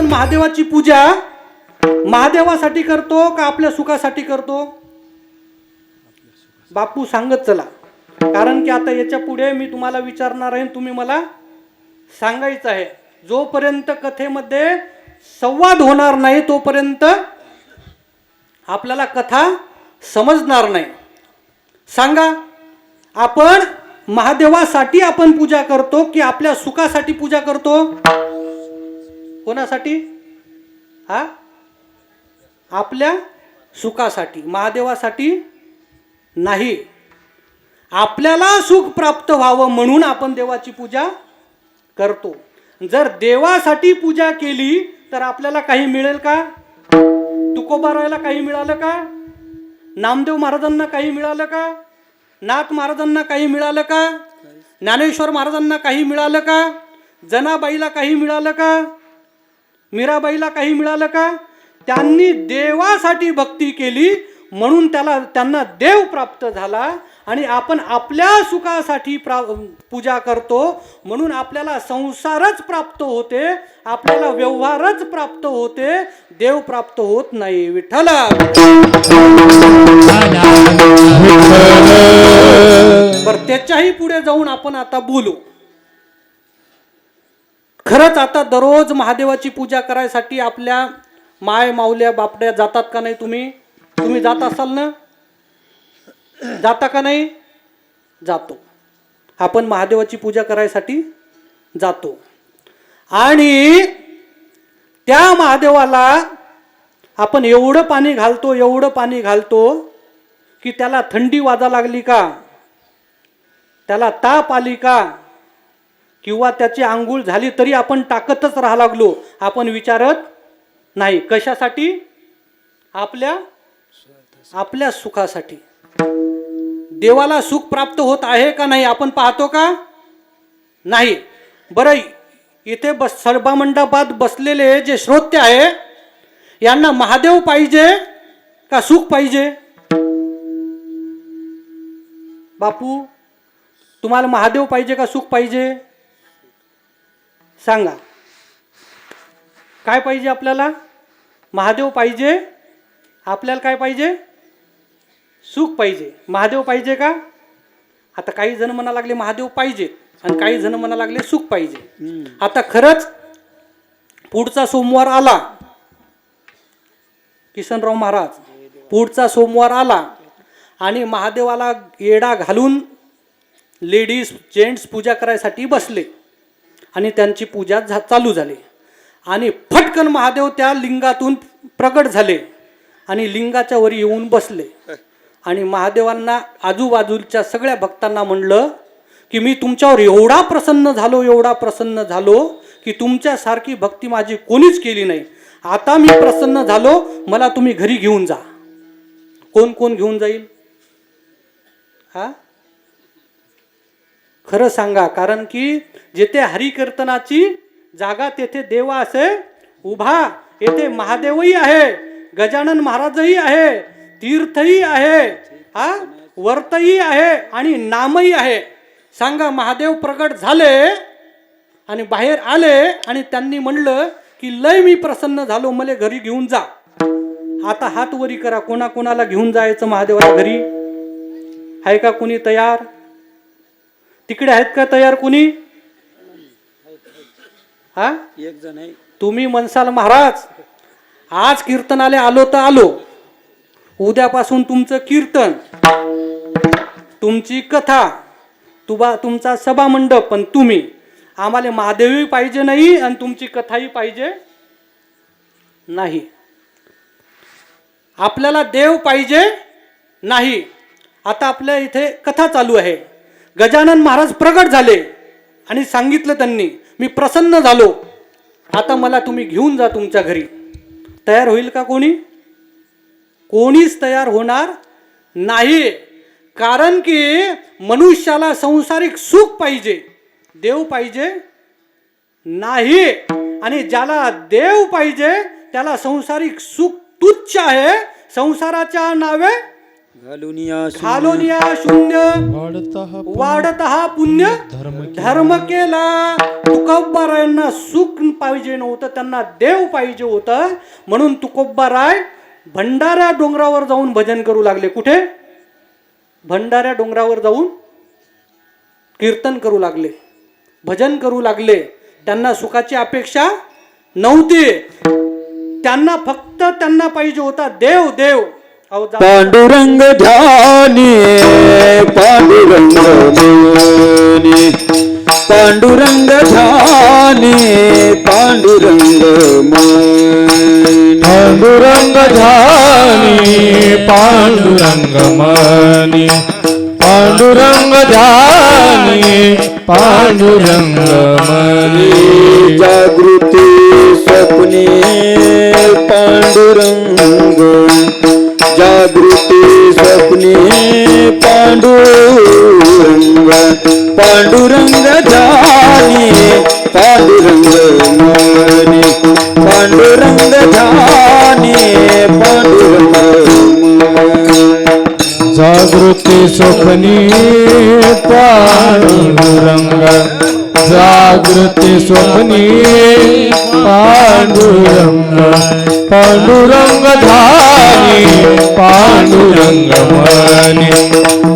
आपण महादेवाची पूजा महादेवासाठी करतो का आपल्या सुखासाठी करतो? बापू सांगत चला. कारण की आता याच्यापुढे मी तुम्हाला विचारणार आहे तुम्ही मला सांगायचं आहे. जोपर्यंत कथेमध्ये संवाद होणार नाही तोपर्यंत आपल्याला कथा समजणार नाही. सांगा आपण महादेवासाठी आपण पूजा करतो की आपल्या सुखासाठी पूजा करतो? कोणासाठी? हा? आपल्या सुखासाठी महादेवासाठी नाही. आपल्याला सुख प्राप्त व्हावं म्हणून आपण देवाची पूजा करतो. जर देवासाठी पूजा केली तर आपल्याला काही मिळेल का? तुकोबारायला काही मिळालं का? नामदेव महाराजांना काही मिळालं का? नाथ महाराजांना काही मिळालं का? ज्ञानेश्वर महाराजांना काही मिळालं का? जनाबाईला काही मिळालं का? मीराबाईला काही मिळालं का? त्यांनी देवासाठी भक्ती केली म्हणून त्याला त्यांना देव प्राप्त झाला आणि आपण आपल्या सुखासाठी प्रा पूजा करतो म्हणून आपल्याला संसारच प्राप्त होते आपल्याला व्यवहारच प्राप्त होते देव प्राप्त होत नाही. विठ्ठला! बर त्याच्याही पुढे जाऊन आपण आता बोलू. खरंच आता दररोज महादेवाची पूजा करायसाठी आपल्या माय माऊल्या बापड्या जातात का नाही तुम्ही? तुम्ही जात असाल ना? जाता का नाही? जातो. आपण महादेवाची पूजा करायसाठी जातो. आणि त्या महादेवाला आपण एवढं पाणी घालतो एवढं पाणी घालतो की त्याला थंडी वाजा लागली का? त्याला ताप आली का? किंवा त्याची आंघोळ झाली तरी आपण टाकतच राहा लागलो. आपण विचारत नाही. कशासाठी? आपल्या आपल्या सुखासाठी. देवाला सुख प्राप्त होत आहे का नाही आपण पाहतो का? नाही. बरं इथे बस सर्वमंडपात बसलेले जे श्रोते आहे यांना महादेव पाहिजे का सुख पाहिजे? बापू तुम्हाला महादेव पाहिजे का सुख पाहिजे? सांगा. काय पाहिजे आपल्याला? महादेव पाहिजे? आपल्याला काय पाहिजे? सुख पाहिजे. महादेव पाहिजे का? आता काही जण म्हणा लागले महादेव पाहिजे आणि काही जण म्हणा लागले सुख पाहिजे. आता खरंच पुढचा सोमवार आला. किसनराव महाराज पुढचा सोमवार आला आणि महादेवाला येडा घालून लेडीज जेंट्स पूजा करायसाठी बसले. आणि त्यांची पूजा झा चालू झाली. आणि फटकन महादेव त्या लिंगातून प्रगट झाले आणि लिंगाच्या वर येऊन बसले. आणि महादेवांना आजूबाजूच्या सगळ्या भक्तांना म्हणलं की मी तुमच्यावर एवढा प्रसन्न झालो एवढा प्रसन्न झालो की तुमच्यासारखी भक्ती माझी कोणीच केली नाही. आता मी प्रसन्न झालो मला तुम्ही घरी घेऊन जा. कोण कोण घेऊन जाईल? हा? खरं सांगा कारण की जेथे हरिकीर्तनाची जागा तेथे देव असे उभा येथे महादेवही आहे गजानन महाराजही आहे तीर्थही आहे हा वर्तही आहे आणि नामही आहे. सांगा महादेव प्रगट झाले आणि बाहेर आले आणि त्यांनी म्हणलं की लय मी प्रसन्न झालो मला घरी घेऊन जा. आता हात वरी करा कोणाकोणाला घेऊन जायचं महादेवाला घरी? आहे का कोणी तयार? तिकडे आहेत का तयार कोणी? हा? एक जण आहे. तुम्ही म्हणसाल महाराज आज कीर्तनाले आलो तर आलो. उद्यापासून तुमचं कीर्तन तुमची कथा तुबा तुमचा सभा मंडप पण तुम्ही आम्हाला महादेवही पाहिजे नाही आणि तुमची कथाही पाहिजे नाही. आपल्याला देव पाहिजे नाही. आता आपल्या इथे कथा चालू आहे. गजानन महाराज प्रगट झाले. आणि सांगितलं त्यांनी मी प्रसन्न झालो. आता मला तुम्ही घेऊन जा तुमच्या घरी. तयार होईल का कोणी? कोणीच तयार होणार नाही. कारण की मनुष्याला संसारिक सुख पाहिजे देव पाहिजे नाही. आणि ज्याला देव पाहिजे त्याला संसारिक सुख तुच्छ आहे. संसाराच्या नावे घालून या शून्य. वाढत हा पुण्य. धर्म केला. तुकोबारायांना सुख पाहिजे नव्हतं त्यांना देव पाहिजे होतं. म्हणून तुकोबाराय भंडाऱ्या डोंगरावर जाऊन भजन करू लागले. कुठे? भंडाऱ्या डोंगरावर जाऊन कीर्तन करू लागले. भजन करू लागले. त्यांना सुखाची अपेक्षा नव्हती. त्यांना फक्त त्यांना पाहिजे होता देव देव. पांडुरंग ध्यानी पांडुरंग मनी पांडुरंग ध्यानी पांडुरंग मनी पांडुरंग ध्यानी पांडुरंग मनी पांडुरंग ध्यानी पांडुरंग मनी जागृती स्वप्ने पांडुरंग जागृती स्वप्नी पांडुरंग पांडुरंग ध्यानी पांडुरंग मनी पांडुरंग ध्यानी पांडुरंग जागृती स्वप्नी पांडुरंग जा जागृती स्वप्नी पांडुरंग पांडुरंग धानी पांडुरंग मनी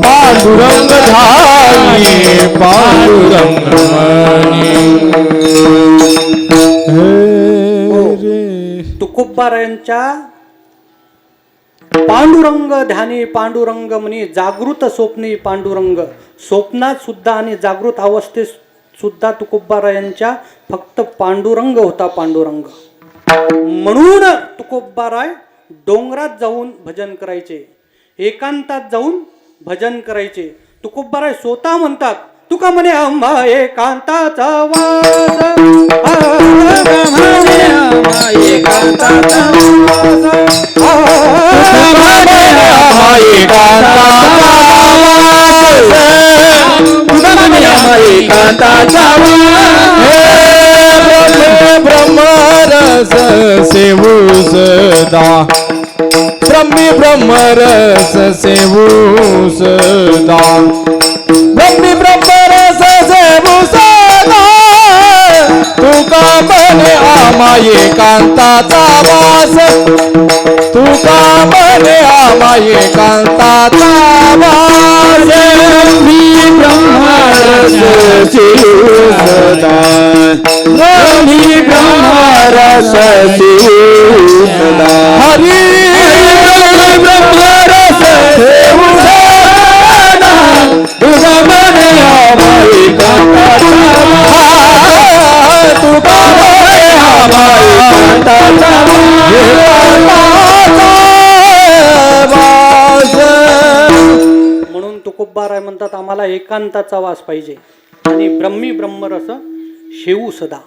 पांडुरंग धानी पांडुरंग मनी। हे रे। तुकोबारायांच्या पांडुरंग ध्यानी पांडुरंग म्हणी जागृत स्वप्नी पांडुरंग स्वप्नात सुद्धा आणि जागृत अवस्थेत सुद्धा तुकोबारायांच्या फक्त पांडुरंग होता पांडुरंग. म्हणून तुकोबाराय डोंगरात जाऊन भजन करायचे. एकांतात जाऊन भजन करायचे. तुकोबाराय स्वतः म्हणतात तुका म्हणे अंबा एकांताचा वास. एकांताचा वास. ब्रह्मरस सेवू सदा ब्रह्मी ब्रह्मरस सेवू सदा आमा एकांताचा वास. तुका बने आमा एकांताचा वास? मी ब्रह्मारस शिव सदा मी ब्रह्मारस शिव सदा हरी मला एकांताचा वास पाहिजे. आणि ब्रह्मी ब्रह्मरस शेवू सदा.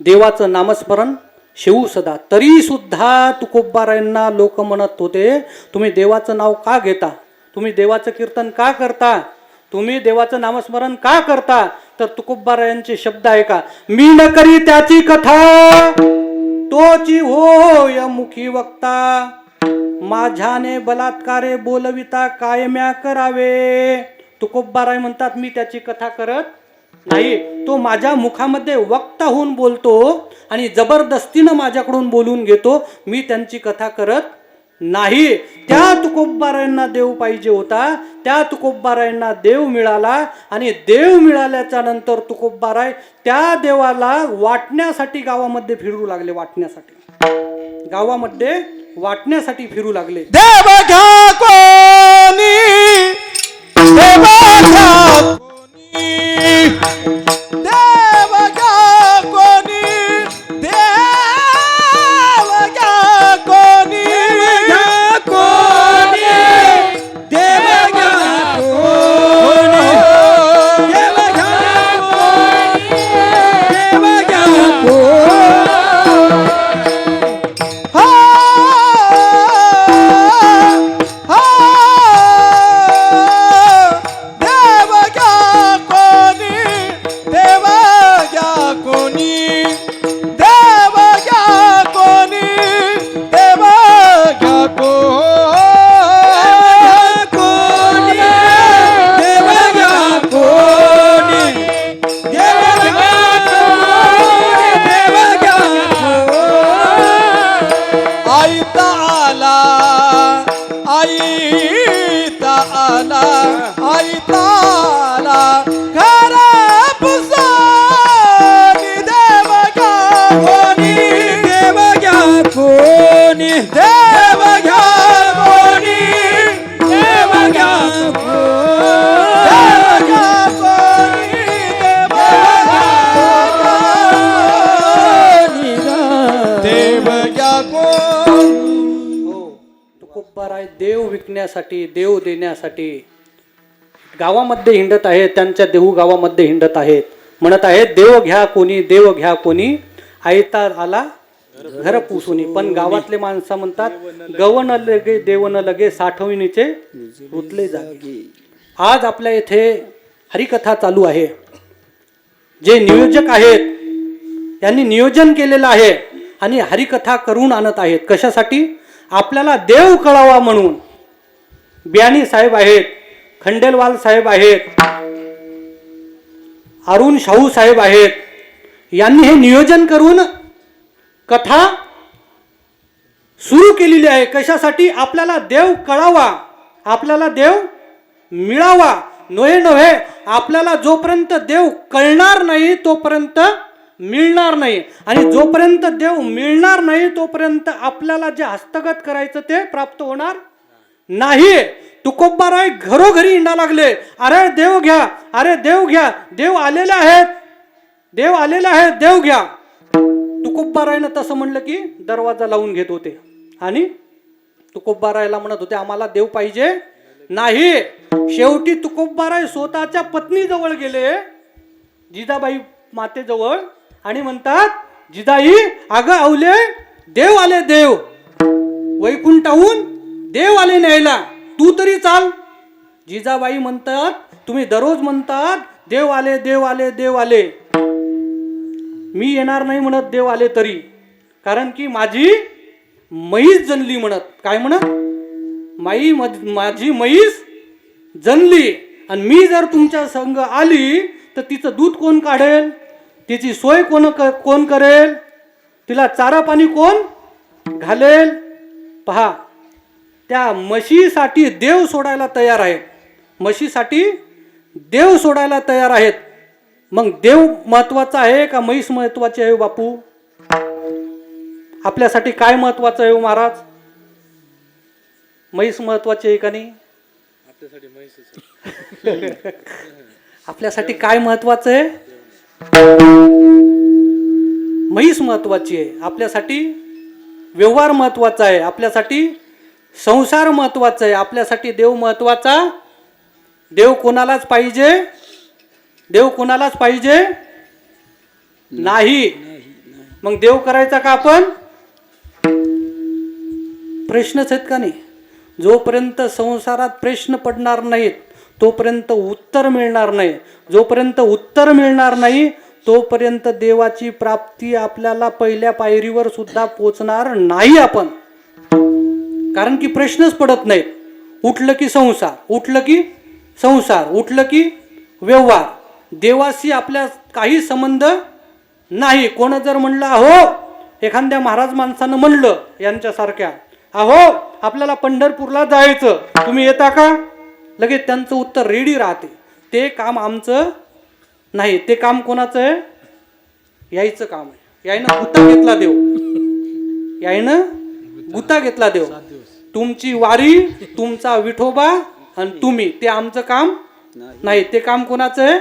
देवाचं नामस्मरण शेवू सदा. तरी सुद्धा तुकोबारायांना लोक म्हणत होते तुम्ही देवाचं नाव का घेता? तुम्ही देवाचं कीर्तन का करता? तुम्ही देवाचं नामस्मरण का करता? तर तुकोबारायांचे शब्द आहे का मी न करी त्याची कथा तोची होय मुखी वक्ता. माझ्याने बलात्कारे बोलविता कायम्या करावे. तुकोबाराय म्हणतात मी त्याची कथा करत नाही. तो माझ्या मुखामध्ये वक्ता होऊन बोलतो आणि जबरदस्तीनं माझ्याकडून बोलून घेतो. मी त्यांची कथा करत नाही. त्या तुकोबारायांना देव पाहिजे होता. त्या तुकोबारायांना देव मिळाला आणि देव मिळाल्याच्या नंतर तुकोबाराय त्या देवाला वाटण्यासाठी गावामध्ये फिरू लागले वाटण्यासाठी. गावामध्ये वाटण्यासाठी फिरू लागले. देव घ्या कोणी देव विकण्यासाठी देव देण्यासाठी गावामध्ये हिंडत आहेत त्यांच्या देहू गावामध्ये हिंडत आहेत. म्हणत आहेत देव घ्या कोणी देव घ्या कोणी आयता आला घर पुसुनी. पण गावातले माणसं म्हणतात गवन लगे देवन लगे साठवणीचे रुतले जागे. आज आपल्या इथे हरिकथा चालू आहे. जे नियोजक आहेत यांनी नियोजन केलेलं आहे आणि हरिकथा करून आणत आहेत. कशासाठी? आपल्याला देव कळावा म्हणून. बियाणी साहेब आहेत खंडेलवाल साहेब आहेत अरुण शाहू साहेब आहेत. यांनी हे नियोजन करून कथा सुरू केलेली आहे. कशासाठी? आपल्याला देव कळावा आपल्याला देव मिळावा. नव्हे नव्हे आपल्याला जोपर्यंत देव कळणार नाही तोपर्यंत मिळणार नाही. आणि जोपर्यंत देव मिळणार नाही तोपर्यंत आपल्याला जे हस्तगत करायचं ते प्राप्त होणार नाही. तुकोबाराय घरोघरी हिंडा लागले. अरे देव घ्या. अरे देव घ्या. देव आलेले आहेत. देव आलेले आहेत. देव घ्या. तुकोबारायनं तसं म्हणलं की दरवाजा लावून घेत होते. आणि तुकोबारायला म्हणत होते आम्हाला देव पाहिजे नाही. शेवटी तुकोबाराय स्वतःच्या पत्नीजवळ गेले जिजाबाई मातेजवळ. आणि म्हणतात जिजाई अगं आवले देव आले देव. वैकुंठाहून देव आले न्यायला. तू तरी चाल. जिजाबाई म्हणतात तुम्ही दररोज म्हणतात देव आले देव आले देव आले मी येणार नाही म्हणत देव आले तरी. कारण की माझी म्हैस जनली म्हणत. काय म्हणत? माई मध- माझी म्हैस जनली. आणि मी जर तुमच्या संग आली तर तिचं दूध कोण काढेल? तिची सोय कोण क- कोण करेल? तिला चारा पाणी कोण घालेल? पहा त्या म्हशीसाठी देव सोडायला तयार आहेत. म्हशीसाठी देव सोडायला तयार आहेत. मग देव महत्त्वाचा आहे का म्हैस महत्वाची आहे हो बापू? आपल्यासाठी काय महत्वाचं आहे हो महाराज? म्हैस महत्वाची आहे का नाही? आपल्यासाठी काय महत्वाचं आहे? म्हैस महत्वाची आहे. आपल्यासाठी व्यवहार महत्त्वाचा आहे. आपल्यासाठी संसार महत्त्वाचा आहे. आपल्यासाठी देव महत्त्वाचा. देव कोणालाच पाहिजे? देव कोणालाच पाहिजे? नाही. मग देव करायचा का आपण? प्रश्नच आहेत का नाही? जोपर्यंत संसारात प्रश्न पडणार नाहीत तोपर्यंत उत्तर मिळणार नाही. जोपर्यंत उत्तर मिळणार नाही तोपर्यंत देवाची प्राप्ती आपल्याला पहिल्या पायरीवर सुद्धा पोचणार नाही आपण. कारण की प्रश्नच पडत नाहीत. उठलं की संसार उठलं की संसार उठलं की व्यवहार. देवाशी आपल्या काही संबंध नाही. कोण जर म्हणलं अहो एखाद्या महाराज माणसानं म्हणलं यांच्यासारख्या अहो आपल्याला पंढरपूरला जायचं. तुम्ही येता का? लगेच त्यांचं उत्तर रेडी राहते. ते काम आमचं नाही. ते काम कोणाचं आहे? यायचं काम आहे. यायनं गुत्ता घेतला देव. यायनं गुत्ता घेतला देव. तुमची वारी तुमचा विठोबा आणि तुम्ही. ते आमचं काम नाही. ते काम कोणाचं आहे?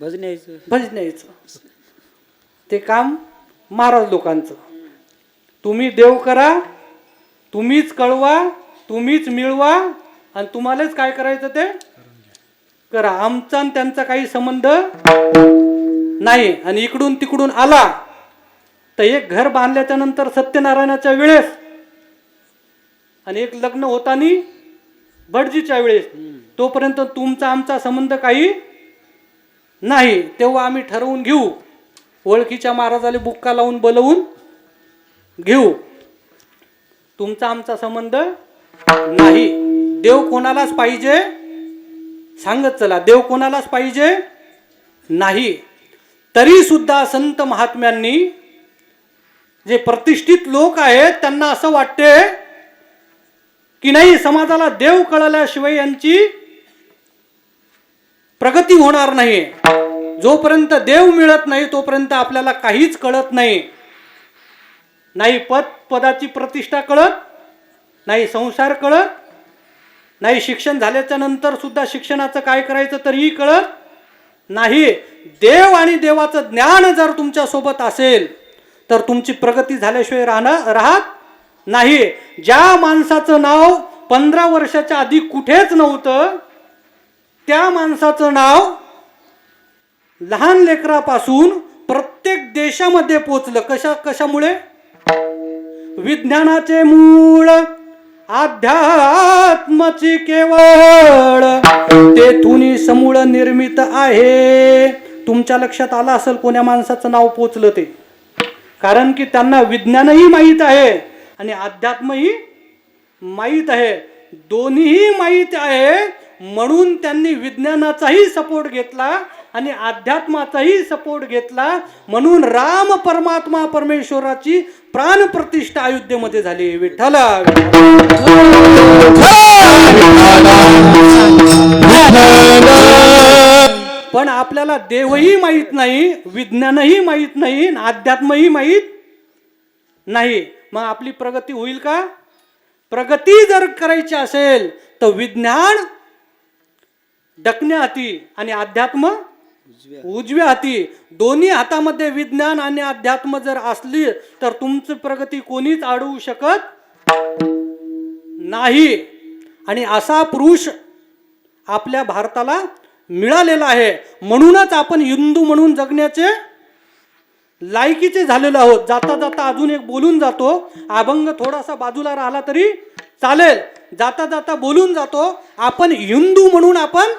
भजन्याचं भजन्याचं ते काम महाराज लोकांचं. तुम्ही देव करा तुम्हीच कळवा तुम्हीच मिळवा आणि तुम्हालाच काय करायचं ते? करा. आमचा आणि त्यांचा काही संबंध नाही. आणि इकडून तिकडून आला. तर एक घर बांधल्याच्या नंतर सत्यनारायणाच्या वेळेस आणि एक लग्न होतानी भटजीच्या वेळेस तोपर्यंत तुमचा आमचा संबंध काही नाही. तेव्हा आम्ही ठरवून घेऊ. ओळखीच्या महाराजाला बुक्का लावून बोलवून घेऊ. तुमचा आमचा संबंध नाही. देव कोणालाच पाहिजे सांगत चला. देव कोणालाच पाहिजे नाही. तरी सुद्धा संत महात्म्यांनी जे प्रतिष्ठित लोक आहेत त्यांना असं वाटते की नाही समाजाला देव कळल्याशिवाय यांची प्रगती होणार नाही. जोपर्यंत देव मिळत नाही तोपर्यंत आपल्याला काहीच कळत नाही. नाही पद पदाची प्रतिष्ठा कळत नाही संसार कळत नाही शिक्षण झाल्याच्यानंतर सुद्धा शिक्षणाचं काय करायचं तरीही कळत नाही. देव आणि देवाचं ज्ञान जर तुमच्यासोबत असेल तर तुमची प्रगती झाल्याशिवाय राहणं राहत नाही. ज्या माणसाचं नाव पंधरा वर्षाच्या आधी कुठेच नव्हतं त्या माणसाचं नाव लहान लेकरापासून प्रत्येक देशामध्ये पोचलं. कशा कशामुळे? विज्ञानाचे मूळ अध्यात्माची केवळ. तेथून समूळ निर्मित आहे. तुमच्या लक्षात आलं असेल कोण्या माणसाचं नाव पोचलं ते? कारण की त्यांना विज्ञानही माहीत आहे. आणि अध्यात्मही माहीत आहे. दोन्हीही माहीत आहे. म्हणून त्यांनी विज्ञानाचाही सपोर्ट घेतला आणि अध्यात्माचाही सपोर्ट घेतला. म्हणून राम परमात्मा परमेश्वराची प्राण प्रतिष्ठा अयोध्येमध्ये झाली. विठ्ठला. पण आपल्याला देवही माहीत नाही विज्ञानही माहीत नाही अध्यात्मही माहीत नाही. मग आपली प्रगती होईल का? प्रगती जर करायची असेल तर विज्ञान डकण्या हाती आणि अध्यात्म उजव्या हाती. दोन्ही हातामध्ये विज्ञान आणि अध्यात्म जर असली तर तुमची प्रगती कोणीच अडवू शकत नाही. आणि असा पुरुष आपल्या भारताला मिळालेला आहे. म्हणूनच आपण हिंदू म्हणून जगण्याचे लायकीचे झालेलो आहोत. जाता जाता अजून एक बोलून जातो. अभंग थोडासा बाजूला राहिला तरी चालेल. जाता जाता बोलून जातो. आपण हिंदू म्हणून आपण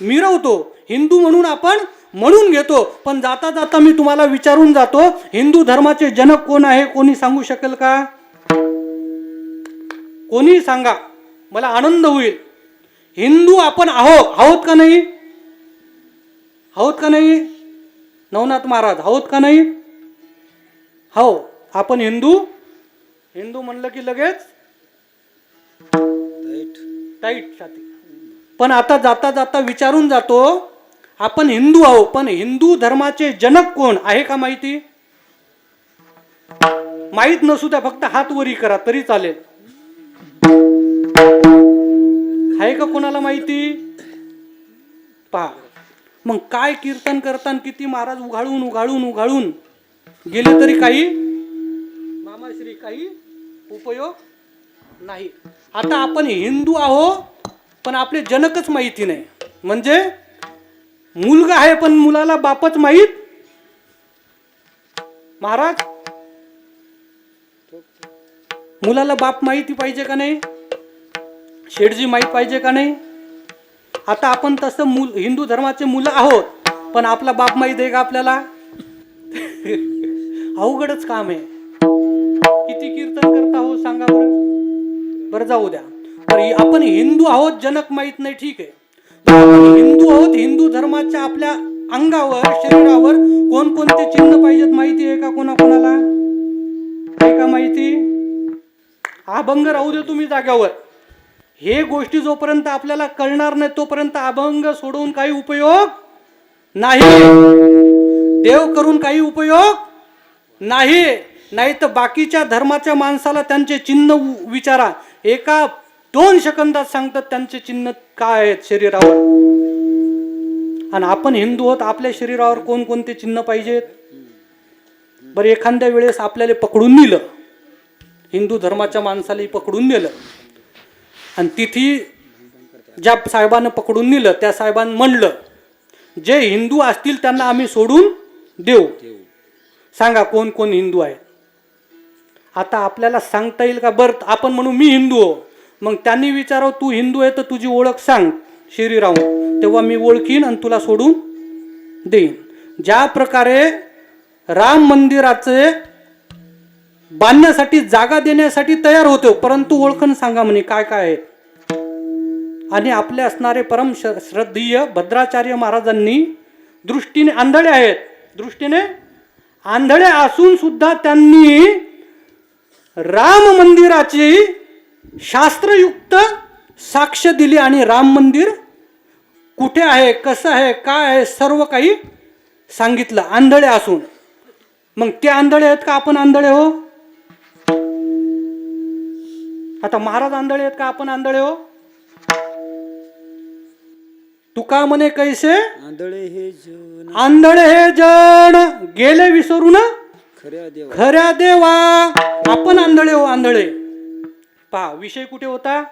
मिरवतो. हिंदू म्हणून आपण म्हणून घेतो. पण जाता जाता मी तुम्हाला विचारून जातो हिंदू धर्माचे जनक कोण आहे कोणी सांगू शकेल का? कोणी सांगा? मला आनंद होईल. हिंदू आपण आहो आहोत का नाही? आहोत का नाही? नवनाथ महाराज आहोत का नाही? हो आपण हिंदू. हिंदू म्हणलं की लगेच? टाईट. छाती. पण आता जाता जाता विचारून जातो आपण हिंदू आहो पण हिंदू धर्माचे जनक कोण? आहे का माहिती? माहीत नसू द्या फक्त हात वरी करा तरी चालेल. आहे का कोणाला माहिती? पहा. मग काय कीर्तन करताना किती महाराज उघाळून उघाळून उघाळून गेले तरी काही? मामाश्री काही उपयोग नाही. आता आपण हिंदू आहो पण आपले जनकच माहिती नाही. म्हणजे मुलगा आहे पण मुलाला बापच माहीत? महाराज मुलाला बाप माहिती पाहिजे का नाही? शेठजी माहीत पाहिजे का नाही? आता आपण तसं मूल हिंदू धर्माचे मुलं आहोत पण आपला बाप माहीत आहे का आपल्याला? अवघडच काम आहे. किती कीर्तन करता हो सांगा बरं. बरं जाऊ द्या. तर आपण हिंदू आहोत जनक माहीत नाही ठीक आहे. हिंदू आहोत हिंदू धर्माच्या आपल्या अंगावर शरीरावर कोणकोणते चिन्ह पाहिजेत माहिती आहे का कोणाकोणाला? आहे का माहिती? अभंग राहू दे तुम्ही जाग्यावर हे गोष्टी जोपर्यंत आपल्याला कळणार नाही तोपर्यंत अभंग सोडवून काही उपयोग नाही. देव करून काही उपयोग नाही. नाही तर बाकीच्या धर्माच्या माणसाला त्यांचे चिन्ह विचारा. एका दोन सेकंदात सांगतात त्यांचे चिन्ह काय आहेत शरीरावर? आणि आपण हिंदू आहोत आपल्या शरीरावर कोणकोणते चिन्ह पाहिजेत? बरं एखाद्या वेळेस आपल्याला पकडून नेलं. हिंदू धर्माच्या माणसाला पकडून नेलं. आणि तिथी ज्या साहेबानं पकडून नेलं त्या साहेबांनी म्हणलं जे हिंदू असतील त्यांना आम्ही सोडून देऊ. सांगा कोण कोण हिंदू आहे? आता आपल्याला सांगता येईल का? बरं आपण म्हणू मी हिंदू हो. मग त्यांनी विचारावं तू हिंदू आहे तर तुझी ओळख सांग श्रीराम हो. तेव्हा मी ओळखीन आणि तुला सोडून देईन. ज्या प्रकारे राम मंदिराचे बांधण्यासाठी जागा देण्यासाठी तयार होतो हो. परंतु ओळखण सांगा म्हणे काय काय आहे? आणि आपले असणारे परम श- श्रद्धेय भद्राचार्य महाराजांनी दृष्टीने आंधळे आहेत. दृष्टीने आंधळे असून सुद्धा त्यांनी राम मंदिराची शास्त्रयुक्त साक्ष दिली आणि राम मंदिर कुठे आहे कसं आहे काय आहे सर्व काही सांगितलं आंधळे असून. मग ते आंधळे आहेत का आपण आंधळे हो? आता महाराज आंधळे आहेत का? आपण आंधळे हो. तुका म्हणे कैसे? आंधळे हे जन. आंधळे हे जण गेले विसरून? खऱ्या देवा. खऱ्या देवा. आपण आंधळे हो आंधळे. पहा विषय कुठे होता?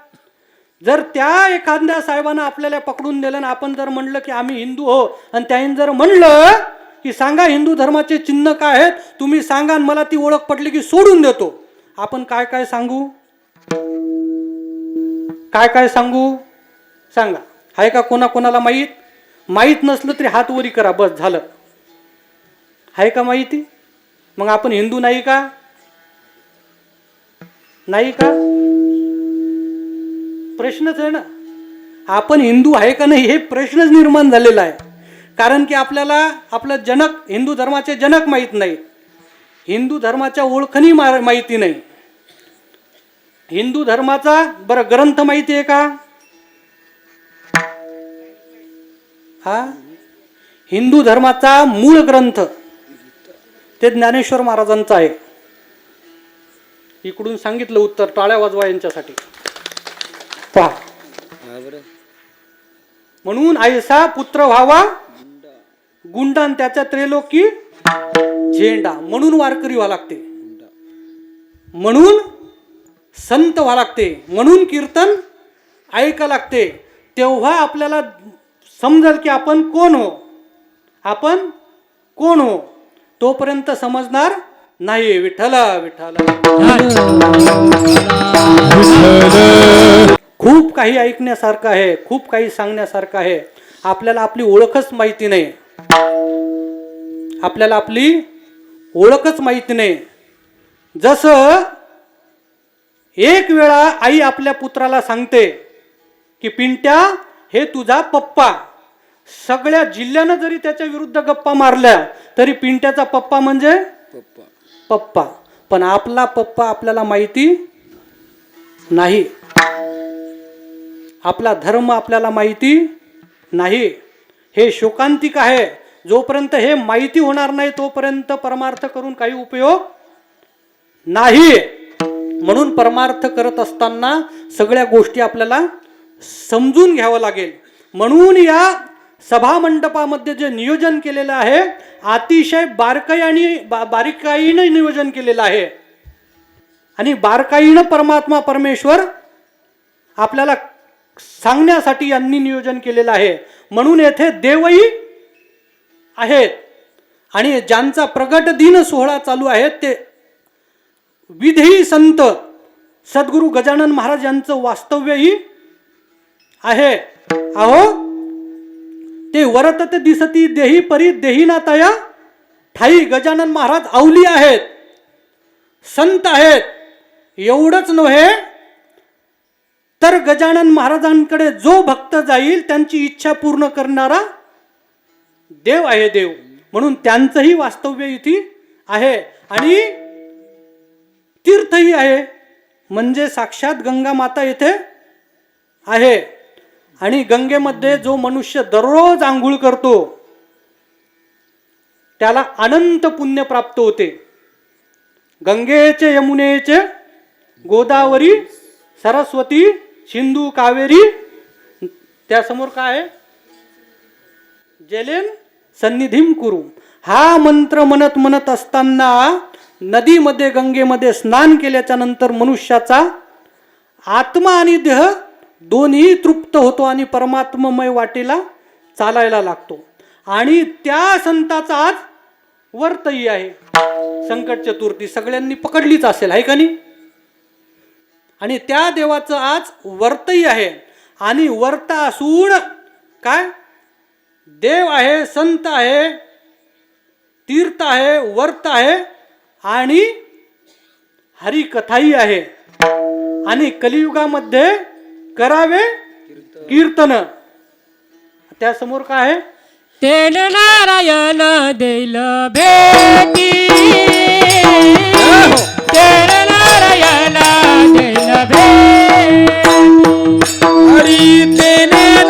जर त्या एखाद्या साहेबांना आपल्याला पकडून दिलं आपण जर म्हणलं की आम्ही हिंदू हो आणि त्याने जर म्हणलं की सांगा हिंदू धर्माचे चिन्ह काय आहेत तुम्ही सांगा मला ती ओळख पटली की सोडून देतो. आपण काय काय सांगू? काय काय सांगू? सांगा. आहे का कोणाकोणाला माहीत? माहीत नसलं तरी हात वरी करा बस झालं. आहे का माहिती? मग आपण हिंदू नाही का? नाही का? प्रश्नच आहे ना. आपण हिंदू आहे का नाही हे प्रश्नच निर्माण झालेला आहे. कारण की आपल्याला आपलं जनक हिंदू धर्माचे जनक माहीत नाही हिंदू धर्माच्या ओळखणी मा- माहिती नाही. हिंदू धर्माचा बरं ग्रंथ माहिती आहे का? हा? हिंदू धर्माचा मूळ ग्रंथ. ते ज्ञानेश्वर महाराजांचा आहे. इकडून सांगितलं उत्तर टाळ्या वाजवा यांच्यासाठी. पहा. म्हणून आयसा पुत्र व्हावा. गुंडा आणि त्याच्या त्रेलोकी झेंडा. म्हणून वारकरी व्हावं लागते. म्हणून संत व्हा लागते. म्हणून कीर्तन ऐका लागते. तेव्हा आपल्याला समजेल की आपण कोण हो? आपण कोण हो? तोपर्यंत समजणार नाही. विठ्ठला विठ्ठला. खूप काही ऐकण्यासारखं आहे. खूप काही सांगण्यासारखं आहे. आपल्याला आपली ओळखच माहिती नाही. आपल्याला आपली ओळखच माहिती नाही. जसं एक वेळा आई आपल्या पुत्राला सांगते की पिंट्या हे तुझा पप्पा. सगळ्या जिल्ह्यानं जरी त्याच्या विरुद्ध गप्पा मारल्या तरी पिंट्याचा पप्पा म्हणजे पप्पा. पप्पा. पण आपला पप्पा आपल्याला माहिती नाही. आपला धर्म आपल्याला माहिती नाही. हे शोकांतिक आहे. जोपर्यंत हे माहिती होणार नाही तोपर्यंत परमार्थ करून काही उपयोग नाही. म्हणून परमार्थ करत असताना सगळ्या गोष्टी आपल्याला समजून घ्यावं लागेल. म्हणून या सभा मंडपामध्ये जे नियोजन केलेलं आहे अतिशय बारकाई आणि बा- बारीकाईनं नियोजन केलेलं आहे. आणि बारकाईनं परमात्मा परमेश्वर आपल्याला सांगण्यासाठी यांनी नियोजन केलेलं आहे. म्हणून येथे देवही आहेत. आणि ज्यांचा प्रगट दिन सोहळा चालू आहे ते विधी संत सद्गुरू गजानन महाराज यांचं वास्तव्यही आहे. अहो ते वरतते दिसती देही परी देहीनातया ठाई गजानन महाराज अवली आहेत संत आहेत. एवढंच नव्हे तर गजानन महाराजांकडे जो भक्त जाईल त्यांची इच्छा पूर्ण करणारा देव आहे देव. म्हणून त्यांचंही वास्तव्य इथे आहे. आणि तीर्थही आहे. म्हणजे साक्षात गंगा माता येथे आहे. आणि गंगेमध्ये जो मनुष्य दररोज आंघोळ करतो त्याला अनंत पुण्य प्राप्त होते. गंगेचे यमुनेचे गोदावरी सरस्वती सिंधू कावेरी त्यासमोर काय आहे? जलेन सन्निधीम कुरु हा मंत्र म्हणत म्हणत असताना नदीमध्ये गंगेमध्ये स्नान केल्याच्यानंतर मनुष्याचा आत्मा आणि देह दोन्ही तृप्त होतो आणि परमात्ममय वाटेला चालायला लागतो. आणि त्या संताचा आज वर्तही आहे. संकट चतुर्थी सगळ्यांनी पकडलीच असेल आहे का नाही? आणि त्या देवाचं आज वर्तही आहे. आणि वर्त असून काय? देव आहे संत आहे तीर्थ आहे वर्त आहे आणि हरिकथाही आहे. आणि कलियुगामध्ये करावे कीर्तन. त्यासमोर काय आहे? तेल नारायण देईल भेटी. तेल नारायण देईल भेट. हरी तेने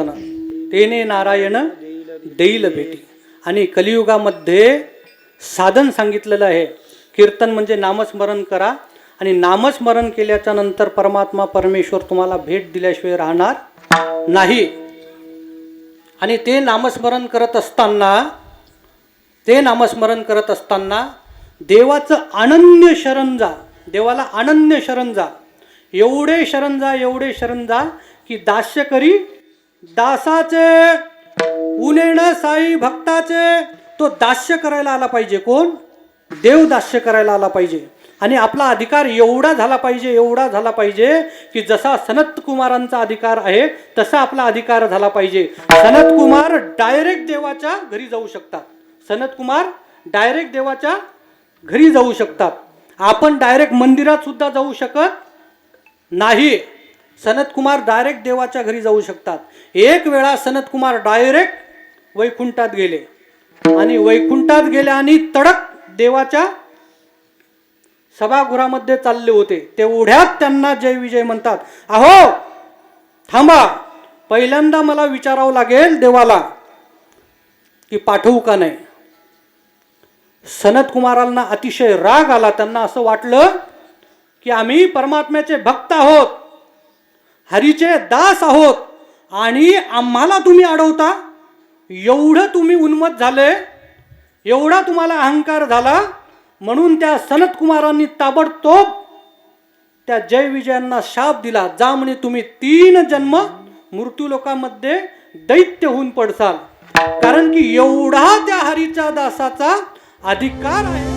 नारायण देईल भेटी. आणि कलियुगामध्ये साधन सांगितलेलं आहे. कीर्तन म्हणजे नामस्मरण करा. आणि नामस्मरण केल्याच्यानंतर परमात्मा परमेश्वर तुम्हाला भेट दिल्याशिवाय राहणार नाही. आणि ते नामस्मरण करत असताना ते नामस्मरण करत असताना देवाचं अनन्य शरण जा. देवाला अनन्य शरण जा. एवढे शरण जा एवढे शरण जा की दास्य करी दासाचे उनेण साई भक्ताचे तो दास्य करायला आला पाहिजे. कोण? देव दास्य करायला आला पाहिजे. आणि आपला अधिकार एवढा झाला पाहिजे एवढा झाला पाहिजे की जसा सनत कुमारांचा अधिकार आहे तसा आपला अधिकार झाला पाहिजे. सनत कुमार डायरेक्ट देवाच्या घरी जाऊ शकतात. सनत कुमार डायरेक्ट देवाच्या घरी जाऊ शकतात. आपण डायरेक्ट मंदिरात सुद्धा जाऊ शकत नाही. सनतकुमार डायरेक्ट देवाच्या घरी जाऊ शकतात. एक वेळा सनतकुमार डायरेक्ट वैकुंठात गेले. आणि वैकुंठात गेले आणि तडक देवाच्या सभागृहामध्ये चालले होते. तेवढ्यात त्यांना जय विजय म्हणतात. अहो थांबा. पहिल्यांदा मला विचारावं लागेल देवाला की पाठवू का नाही. सनतकुमारांना अतिशय राग आला. त्यांना असं वाटलं की आम्ही परमात्म्याचे भक्त आहोत. हरीचे दास आहोत. आणि आम्हाला तुम्ही अडवता. एवढं तुम्ही उन्मत झाले. एवढा तुम्हाला अहंकार झाला. म्हणून त्या सनतकुमारांनी ताबडतोब त्या जय विजयांना शाप दिला. जा म्हणे तुम्ही तीन जन्म मृत्यूलोकामध्ये दैत्य होऊन पडसाल. कारण की एवढा त्या हरीच्या दासाचा अधिकार आहे.